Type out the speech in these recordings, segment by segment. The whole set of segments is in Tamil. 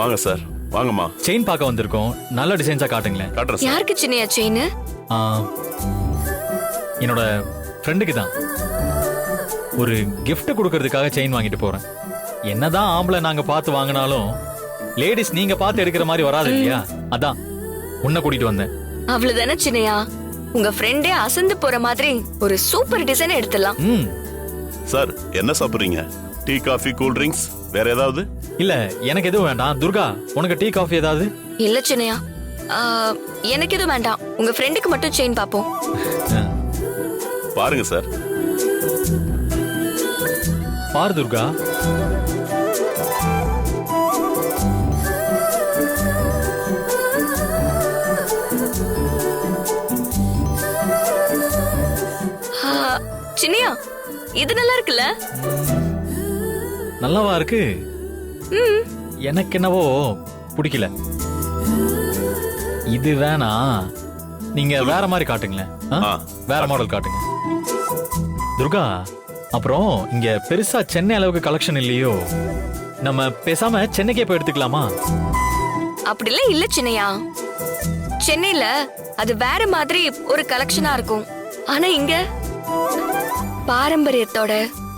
வாங்க சார் வாங்கம்மா. செயின் பார்க்க வந்திருக்கோம். நல்ல டிசைன்ஸா காட்டுங்களேன். காட்டுறேன் சார் யாருக்கு சின்னையா செயின் ஆ, என்னோட ஃப்ரெண்டுக்கு தான். ஒரு gift கொடுக்கறதுக்காக செயின் வாங்கிட்டு போறேன். என்னதான் ஆம்பளை நாங்க பார்த்து வாங்கினாலும் லேடிஸ் நீங்க பார்த்து எடுக்கிற மாதிரி வராது இல்லையா? அதான். உன்னை கூட்டிட்டு வந்தேன். அவ்வளவுதானே சின்னையா? உங்க ஃப்ரெண்டே அசந்து போற மாதிரி ஒரு சூப்பர் டிசைன் எடுத்துடலாம். ம். சார் என்ன சாப்பிடுறீங்க? டீ காஃபி கூல் ட்ரிங்க்ஸ் வேற ஏதாவது? இல்ல எனக்கு எதுவும் வேண்டாம். துர்கா உனக்கு டீ காஃபி ஏதாவது? இல்ல சின்னையா. எனக்கு எதுவும் வேண்டாம். உங்க ஃப்ரெண்டுக்கு மட்டும் செயின் பாப்போம் ஆ, பாருங்க சார் பாரு துர்கா. சின்னையா இது நல்லா இருக்குல்ல? நல்லாவா இருக்கு? ம். எனக்கு என்னவோ பிடிக்கல. இது வேணா நீங்க வேற மாதிரி காட்டுங்களேன். வேற மாடல் காட்டுங்க. துர்கா அப்புறம் இங்க பெருசா சென்னை அளவுக்கு கலெக்ஷன் இல்லையோ? நம்ம பேசாம சென்னைக்கே போய் எடுத்துக்கலாமா? அப்படிலாம் இல்ல சின்னையா. சென்னையில அது வேற மாதிரி ஒரு கலெக்ஷனா இருக்கும். ஆனா இங்க பாரம்பரியத்தோட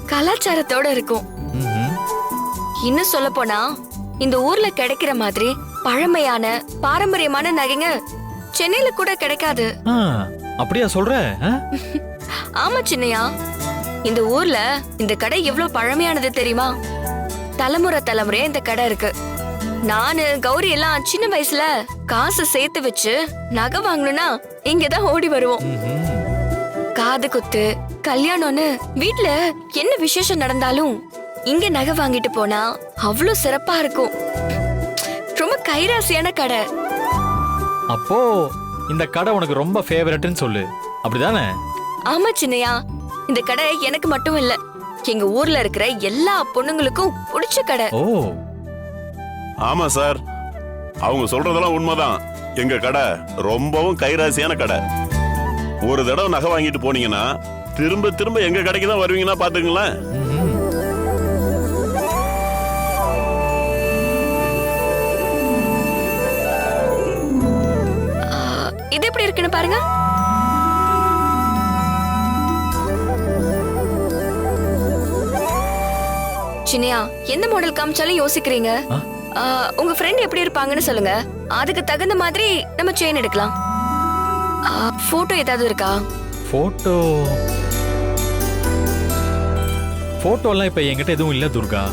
கலாச்சாரத்தோட இருக்கும். ம்ஹும். இன்னும் சொல்ல போனா இந்த ஊர்ல கிடைக்கிற மாதிரி பழமையான பாரம்பரியமான நகைங்க சென்னையில கூட கிடைக்காது. அப்படியா சொல்ற? ஆமா சின்னையா. இந்த ஊர்ல இந்த கடை எவ்வளவு பழமையானது தெரியுமா? தலைமுறை தலைமுறையா இந்த கடை இருக்கு. நானு கௌரி எல்லாம் சின்ன வயசுல காசு சேர்த்து வச்சு நகை வாங்கணும்னா இங்கதான் ஓடி வருவோம். காது குத்து கல்யாணம்னு வீட்ல என்ன விசேஷம் நடந்தாலும் இங்க நகை வாங்கிட்டு போனா அவ்வளவு சிறப்பா இருக்கும். ரொம்ப கைராசியான கடை. அப்போ இந்த கடை உனக்கு ரொம்ப ஃபேவரட்னு சொல்லு. அப்படிதானே? ஆமா சின்னையா. இந்த கடை எனக்கு மட்டும் இல்ல. எங்க ஊர்ல இருக்கிற எல்லா பொண்ணுங்களுக்கும் பிடிச்ச கடை. ஓ. ஆமா சார். அவங்க சொல்றதெல்லாம் உண்மைதான். எங்க கடை ரொம்பவும் கைராசியான கடை. ஒரு தடவை நகை வாங்கிட்டு போனீங்கன்னா திரும்ப திரும்ப எங்க கடைக்கு தான் வருவீங்கன்னா பாத்துங்களேன் எப்படி இருக்குன்னு பாருங்க. சின்னையா எந்த மாடல் காமிச்சாலும் யோசிக்கிறீங்க. உங்க ஃப்ரெண்ட் எப்படி இருப்பாங்கன்னு சொல்லுங்க. அதுக்கு தகுந்த மாதிரி நம்ம செயின் எடுக்கலாம். போட்டோ ஏதாவது இருக்கா? போட்டோ போட்டோலாம் இப்ப என்கிட்ட எதுவும் இல்ல துர்கா.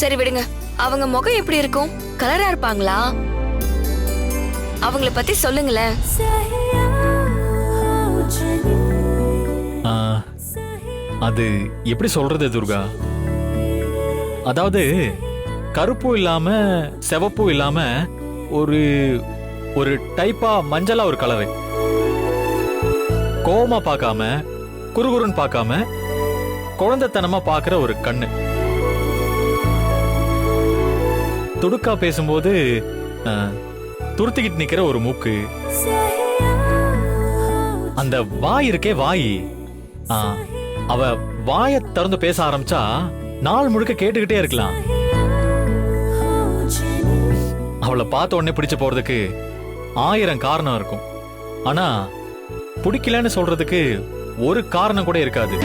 சரி விடுங்க. அவங்க முகம் எப்படி இருக்கும்? கலரா இருப்பாங்களா? அவங்கள பத்தி சொல்லுங்களேன். அது எப்படி சொல்றது துர்கா? அதாவது கருப்பும் இல்லாம சிவப்பும் இல்லாம ஒரு ஒரு டைப்பா மஞ்சளா ஒரு கலரு கோவமா பார்க்காம குறுகுறுன்னு பார்க்காம குழந்தைத்தனமா பார்க்குற ஒரு கண்ணு. துடுக்கா பேசும்போது துருத்திக்கிட்டு நிக்கிற ஒரு மூக்கு. அந்த வாய் இருக்கே வாய். அவ வாயை திறந்து பேச ஆரம்பிச்சா நாள் முழுக்க கேட்டுக்கிட்டே இருக்கலாம். அவளை பார்த்த உடனே பிடிச்சு போறதுக்கு ஆயிரம் காரணம் இருக்கும். ஆனா பிடிக்கலன்னு சொல்றதுக்கு ஒரு காரணம் கூட இருக்காது.